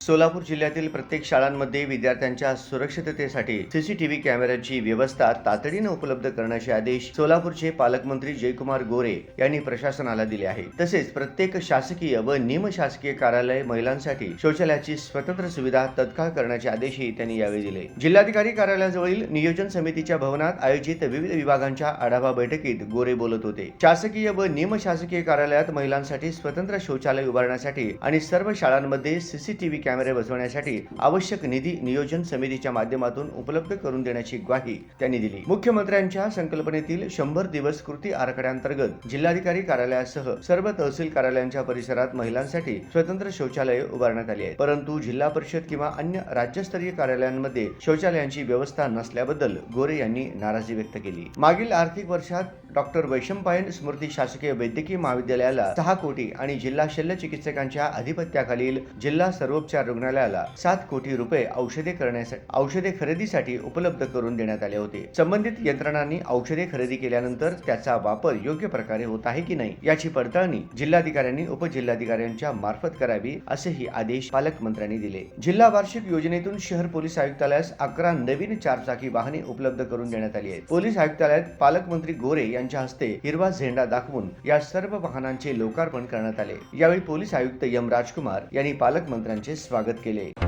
सोलापूर जिल्ह्यातील प्रत्येक शाळांमध्ये विद्यार्थ्यांच्या सुरक्षिततेसाठी सीसीटीव्ही कॅमेऱ्याची व्यवस्था तातडीने उपलब्ध करण्याचे आदेश सोलापूरचे पालकमंत्री जयकुमार गोरे यांनी प्रशासनाला दिले आहे. तसेच प्रत्येक शासकीय व निमशासकीय कार्यालय महिलांसाठी शौचालयाची स्वतंत्र सुविधा तत्काळ करण्याचे आदेशही त्यांनी यावेळी दिले. जिल्हाधिकारी कार्यालयाजवळील नियोजन समितीच्या भवनात आयोजित विविध विभागांच्या आढावा बैठकीत गोरे बोलत होते. शासकीय व निमशासकीय कार्यालयात महिलांसाठी स्वतंत्र शौचालय उभारण्यासाठी आणि सर्व शाळांमध्ये सीसीटीव्ही कॅमेरे बसवण्यासाठी आवश्यक निधी नियोजन समितीच्या माध्यमातून उपलब्ध करून देण्याची ग्वाही त्यांनी दिली. मुख्यमंत्र्यांच्या संकल्पनेतील शंभर दिवस कृती आराखड्याअंतर्गत जिल्हाधिकारी कार्यालयासह सर्व तहसील कार्यालयांच्या परिसरात महिलांसाठी स्वतंत्र शौचालये उभारण्यात आली आहेत. परंतु जिल्हा परिषद किंवा अन्य राज्यस्तरीय कार्यालयांमध्ये शौचालयांची व्यवस्था नसल्याबद्दल गोरे यांनी नाराजी व्यक्त केली. मागील आर्थिक वर्षात डॉक्टर वैशंपायन स्मृती शासकीय वैद्यकीय महाविद्यालयाला सहा कोटी आणि जिल्हा शल्य चिकित्सकांच्या अधिपत्याखालील जिल्हा सर्वोपचार रुग्णालयाला सात कोटी रुपये औषधे करण्यासाठी औषधे खरेदीसाठी उपलब्ध करून देण्यात आले होते. संबंधित यंत्रणांनी औषधे खरेदी केल्यानंतर त्याचा वापर योग्य प्रकारे होत आहे की नाही याची पडताळणी जिल्हाधिकाऱ्यांनी उपजिल्हाधिकाऱ्यांच्या मार्फत करावी असेही आदेश पालकमंत्र्यांनी दिले. जिल्हा वार्षिक योजनेतून शहर पोलीस आयुक्तालयास अकरा नवीन चारचाकी वाहने उपलब्ध करून देण्यात आली आहेत. पोलीस आयुक्तालयात पालकमंत्री गोरे यांच्या हस्ते हिरवा झेंडा दाखवून या सर्व वाहनांचे लोकार्पण करण्यात आले. यावेळी पोलीस आयुक्त यम राजकुमार यांनी पालकमंत्र्यांचे स्वागत केले.